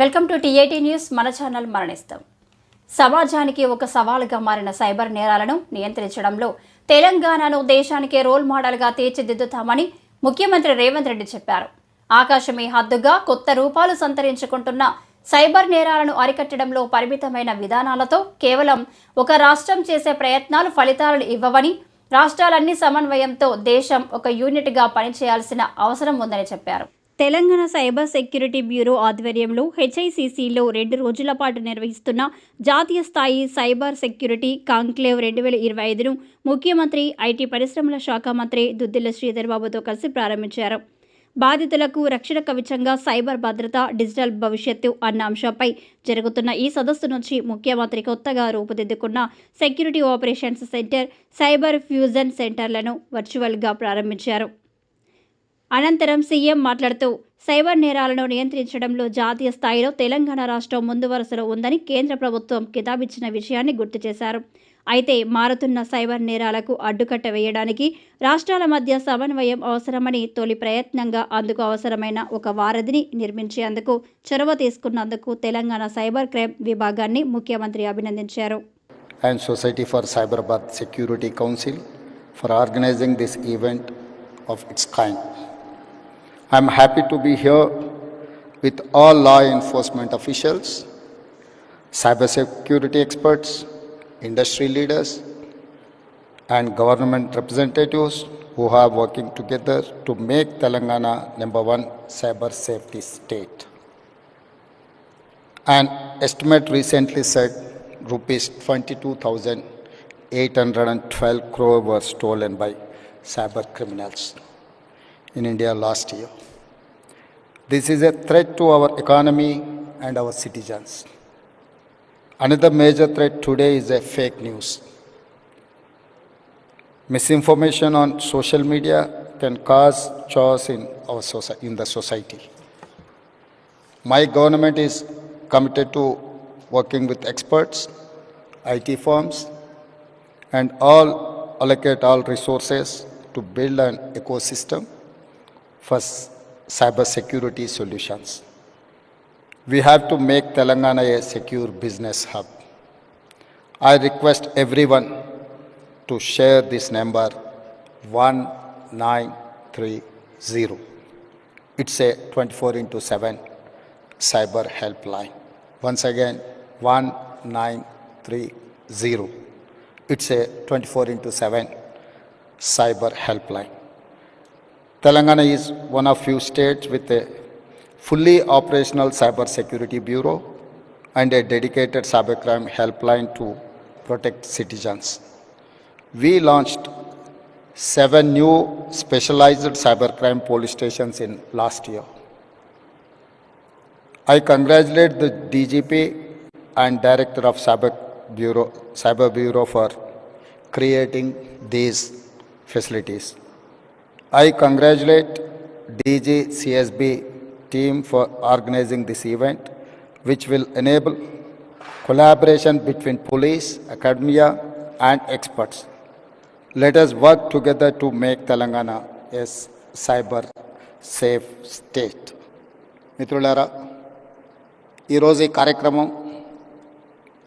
Welcome to TAT news. మన channel మరణిస్తాం. సమాజానికి ఒక సవాలుగా మారిన సైబర్ నేరాలను నియంత్రించడంలో తెలంగాణను దేశానికే రోల్ మోడల్గా తీర్చిదిద్దుతామని ముఖ్యమంత్రి రేవంత్ రెడ్డి చెప్పారు. ఆకాశమే హద్దుగా కొత్త రూపాలు సంతరించుకుంటున్న సైబర్ నేరాలను అరికట్టడంలో పరిమితమైన విధానాలతో కేవలం ఒక రాష్ట్రం చేసే ప్రయత్నాలు ఫలితాలను ఇవ్వవని రాష్ట్రాలన్నీ సమన్వయంతో దేశం ఒక యూనిట్గా పనిచేయాల్సిన అవసరం ఉందని చెప్పారు. తెలంగాణ సైబర్ సెక్యూరిటీ బ్యూరో ఆధ్వర్యంలో హెచ్ఐసిసిలో రెండు రోజుల పాటు నిర్వహిస్తున్న జాతీయ స్థాయి సైబర్ సెక్యూరిటీ కాంక్లేవ్ రెండు వేల ఇరవై ఐదును ముఖ్యమంత్రి ఐటీ పరిశ్రమల శాఖ మంత్రి దుద్దిల్ల శ్రీధర్బాబుతో కలిసి ప్రారంభించారు. బాధితులకు రక్షణ కవచంగా సైబర్ భద్రత డిజిటల్ భవిష్యత్తు అన్న అంశంపై జరుగుతున్న ఈ సదస్సు నుంచి ముఖ్యమంత్రి కొత్తగా రూపుదిద్దుకున్న security operations centre cyber fusion సెంటర్లను వర్చువల్గా ప్రారంభించారు. అనంతరం సీఎం మాట్లాడుతూ సైబర్ నేరాలను నియంత్రించడంలో జాతీయ స్థాయిలో తెలంగాణ రాష్ట్రం ముందు వరుసలో ఉందని కేంద్ర ప్రభుత్వం కితాబిచ్చిన విషయాన్ని గుర్తు చేశారు. అయితే మారుతున్న సైబర్ నేరాలకు అడ్డుకట్ట వేయడానికి రాష్ట్రాల మధ్య సమన్వయం అవసరమని తొలి ప్రయత్నంగా అందుకు అవసరమైన ఒక వారధిని నిర్మించేందుకు చొరవ తీసుకున్నందుకు తెలంగాణ సైబర్ క్రైమ్ విభాగాన్ని ముఖ్యమంత్రి అభినందించారు. And society for Cyberabad security council for organising this event of its kind. I am happy to be here with all law enforcement officials, cybersecurity experts, industry leaders, and government representatives who are working together to make Telangana number one cyber safety state. An estimate recently said rupees 22,812 crore were stolen by cyber criminals in India last year. This is a threat to our economy and our citizens. Another major threat today is a fake news. Misinformation on social media can cause chaos in our in the society. My government is committed to working with experts, IT firms, and all allocate all resources to build an ecosystem for cyber security solutions. We have to make Telangana a secure business hub. I request everyone to share this number 1930. It's a 24 into 7 cyber helpline. Once again, 1930. It's a 24 into 7 cyber helpline. Telangana is one of few states with a fully operational cyber security bureau and a dedicated cybercrime helpline to protect citizens. We launched seven new specialized cybercrime police stations in last year. I congratulate the DGP and Director of Cyber Bureau, Cyber Bureau for creating these facilities. I congratulate DGCSB team for organizing this event, which will enable collaboration between police, academia, and experts. Let us work together to make Telangana a cyber safe state. మిత్రులారా ఈరోజు ఈ కార్యక్రమం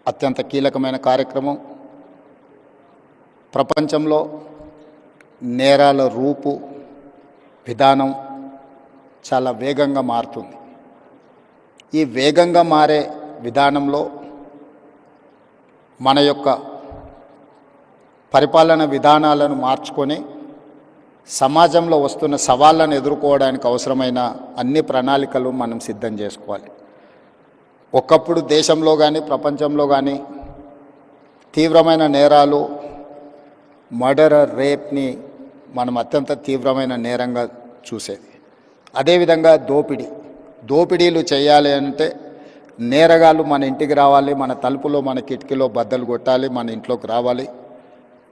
అత్యంత కీలకమైన కార్యక్రమం ప్రపంచంలో నేరాల రూపు విధానం చాలా వేగంగా మారుతుంది. ఈ వేగంగా మారే విధానంలో మన యొక్క పరిపాలన విధానాలను మార్చుకొని సమాజంలో వస్తున్న సవాళ్ళను ఎదుర్కోవడానికి అవసరమైన అన్ని ప్రణాళికలు మనం సిద్ధం చేసుకోవాలి. ఒకప్పుడు దేశంలో కానీ ప్రపంచంలో కానీ తీవ్రమైన నేరాలు మర్డర్ రేప్ని మనం అత్యంత తీవ్రమైన నేరంగా చూసేది. అదేవిధంగా దోపిడీ. దోపిడీలు చేయాలి అంటే నేరగాళ్ళు మన ఇంటికి రావాలి మన తలుపులో మన కిటికీలో బద్దలు కొట్టాలి మన ఇంట్లోకి రావాలి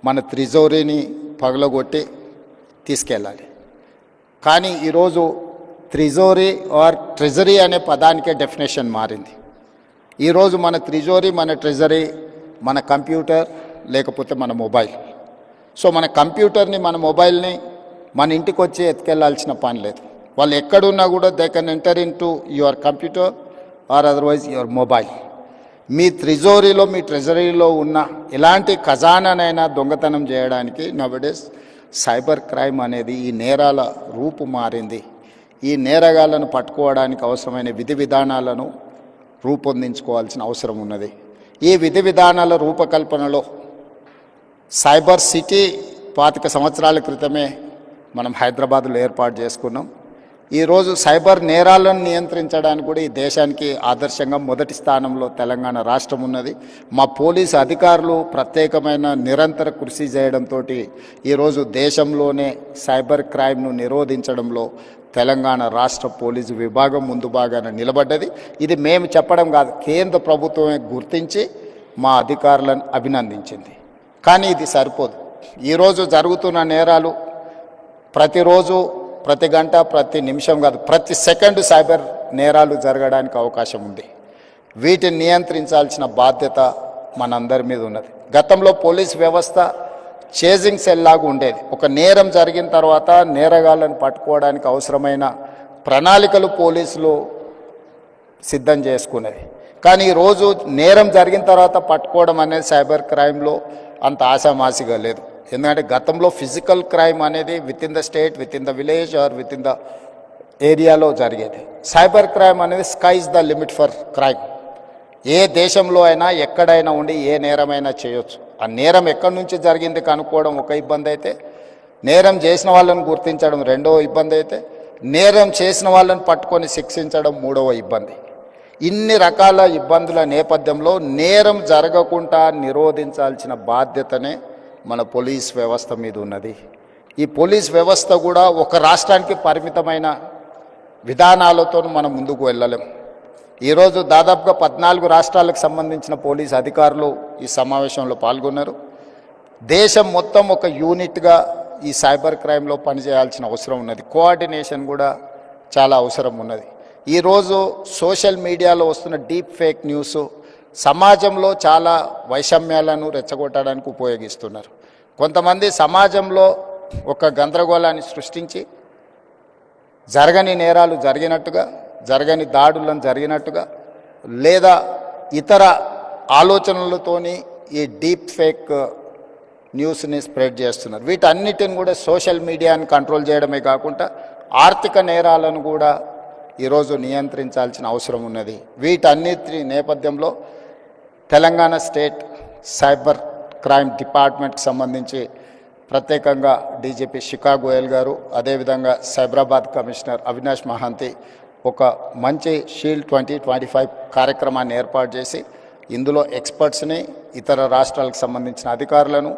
మన త్రిజోరీని పగలగొట్టి తీసుకెళ్ళాలి. కానీ ఈరోజు త్రిజోరీ ఆర్ ట్రెజరీ అనే పదానికే డెఫినేషన్ మారింది. ఈరోజు మన త్రిజోరీ మన ట్రెజరీ మన కంప్యూటర్ లేకపోతే మన మొబైల్. సో మన కంప్యూటర్ని మన మొబైల్ని మన ఇంటికి వచ్చి ఎత్తుకెళ్ళాల్సిన పని లేదు. వాళ్ళు ఎక్కడున్నా కూడా they can enter into your computer or otherwise your mobile మీ త్రిజోరీలో మీ ట్రెజరీలో ఉన్న ఎలాంటి ఖజానానైనా దొంగతనం చేయడానికి నవడేస్ సైబర్ క్రైమ్ అనేది ఈ నేరాల రూపు మారింది. ఈ నేరగాళ్ళను పట్టుకోవడానికి అవసరమైన విధి విధానాలను రూపొందించుకోవాల్సిన అవసరం ఉన్నది. ఈ విధి విధానాల రూపకల్పనలో సైబర్ సిటీ పాతిక సంవత్సరాల క్రితమే మనం హైదరాబాద్లో ఏర్పాటు చేసుకున్నాం. ఈరోజు సైబర్ నేరాలను నియంత్రించడానికి కూడా ఈ దేశానికి ఆదర్శంగా మొదటి స్థానంలో తెలంగాణ రాష్ట్రం ఉన్నది. మా పోలీసు అధికారులు ప్రత్యేకమైన నిరంతర కృషి చేయడంతో ఈరోజు దేశంలోనే సైబర్ క్రైమ్ను నిరోధించడంలో తెలంగాణ రాష్ట్ర పోలీసు విభాగం ముందు భాగాన నిలబడ్డది. ఇది మేము చెప్పడం కాదు కేంద్ర ప్రభుత్వమే గుర్తించి మా అధికారులను అభినందించింది. కానీ ఇది సరిపోదు. ఈరోజు జరుగుతున్న నేరాలు ప్రతిరోజు ప్రతి గంట ప్రతి నిమిషం కాదు ప్రతి సెకండ్ సైబర్ నేరాలు జరగడానికి అవకాశం ఉంది. వీటిని నియంత్రించాల్సిన బాధ్యత మనందరి మీద ఉన్నది. గతంలో పోలీస్ వ్యవస్థ చేజింగ్ సెల్ లాగా ఉండేది. ఒక నేరం జరిగిన తర్వాత నేరగాళ్ళను పట్టుకోవడానికి అవసరమైన ప్రణాళికలు పోలీసులు సిద్ధం చేసుకునేది. కానీ ఈరోజు నేరం జరిగిన తర్వాత పట్టుకోవడం అనేది సైబర్ క్రైమ్లో అంత ఆశామాసిగా లేదు. ఎందుకంటే గతంలో ఫిజికల్ క్రైమ్ అనేది within the state within the village or within the ఏరియాలో జరిగేది. సైబర్ క్రైమ్ అనేది skies the limit for crime. ఏ దేశంలో అయినా ఎక్కడైనా ఉండి ఏ నేరమైనా చేయొచ్చు. ఆ నేరం ఎక్కడి నుంచి జరిగింది కనుక్కోవడం ఒక ఇబ్బంది అయితే నేరం చేసిన వాళ్ళని గుర్తించడం రెండవ ఇబ్బంది అయితే నేరం చేసిన వాళ్ళని పట్టుకొని శిక్షించడం మూడవ ఇబ్బంది. ఇన్ని రకాల ఇబ్బందుల నేపథ్యంలో నేరం జరగకుండా నిరోధించాల్సిన బాధ్యతనే మన పోలీస్ వ్యవస్థ మీద ఉన్నది. ఈ పోలీస్ వ్యవస్థ కూడా ఒక రాష్ట్రానికి పరిమితమైన విధానాలతో మనం ముందుకు వెళ్ళలేం. ఈరోజు దాదాపుగా పద్నాలుగు రాష్ట్రాలకు సంబంధించిన పోలీస్ అధికారులు ఈ సమావేశంలో పాల్గొన్నారు. దేశం మొత్తం ఒక యూనిట్గా ఈ సైబర్ క్రైమ్లో పనిచేయాల్సిన అవసరం ఉన్నది. కోఆర్డినేషన్ కూడా చాలా అవసరం ఉన్నది. ఈరోజు సోషల్ మీడియాలో వస్తున్న డీప్ ఫేక్ న్యూస్ సమాజంలో చాలా వైషమ్యాలను రెచ్చగొట్టడానికి ఉపయోగిస్తున్నారు. కొంతమంది సమాజంలో ఒక గందరగోళాన్ని సృష్టించి జరగని నేరాలు జరిగినట్టుగా జరగని దాడులను జరిగినట్టుగా లేదా ఇతర ఆలోచనలతోని ఈ డీప్ ఫేక్ న్యూస్ని స్ప్రెడ్ చేస్తున్నారు. వీటన్నిటిని కూడా సోషల్ మీడియాని కంట్రోల్ చేయడమే కాకుండా ఆర్థిక నేరాలను కూడా ఈరోజు నియంత్రించాల్సిన అవసరం ఉన్నది. వీటన్నిటి నేపథ్యంలో తెలంగాణ స్టేట్ సైబర్ క్రైమ్ డిపార్ట్మెంట్కి సంబంధించి ప్రత్యేకంగా డీజీపీ శిఖా గోయల్ గారు అదేవిధంగా సైబరాబాద్ కమిషనర్ అవినాష్ మహాంతి ఒక మంచి షీల్డ్ ట్వంటీ ట్వంటీ ఫైవ్ కార్యక్రమాన్ని ఏర్పాటు చేసి ఇందులో ఎక్స్పర్ట్స్ని ఇతర రాష్ట్రాలకు సంబంధించిన అధికారులను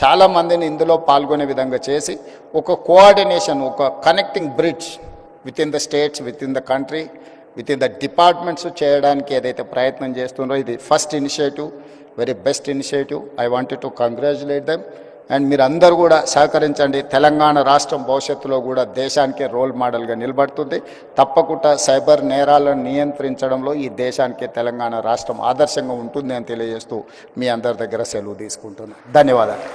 చాలామందిని ఇందులో పాల్గొనే విధంగా చేసి ఒక కోఆర్డినేషన్ ఒక connecting bridge within the states within the country within the departments చేయడానికి ఏదైతే ప్రయత్నం చేస్తుందో ఇది first initiative very best initiative I wanted to congratulate them and మీరు అందరూ కూడా సహకరించండి. తెలంగాణ రాష్ట్రం భవిష్యత్తులో కూడా దేశానికే రోల్ మోడల్గా నిలబడుతుంది. తప్పకుండా సైబర్ నేరాలను నియంత్రించడంలో ఈ దేశానికి తెలంగాణ రాష్ట్రం ఆదర్శంగా ఉంటుంది అని తెలియజేస్తూ మీ అందరి దగ్గర సెలవు తీసుకుంటున్నాను ధన్యవాదాలు.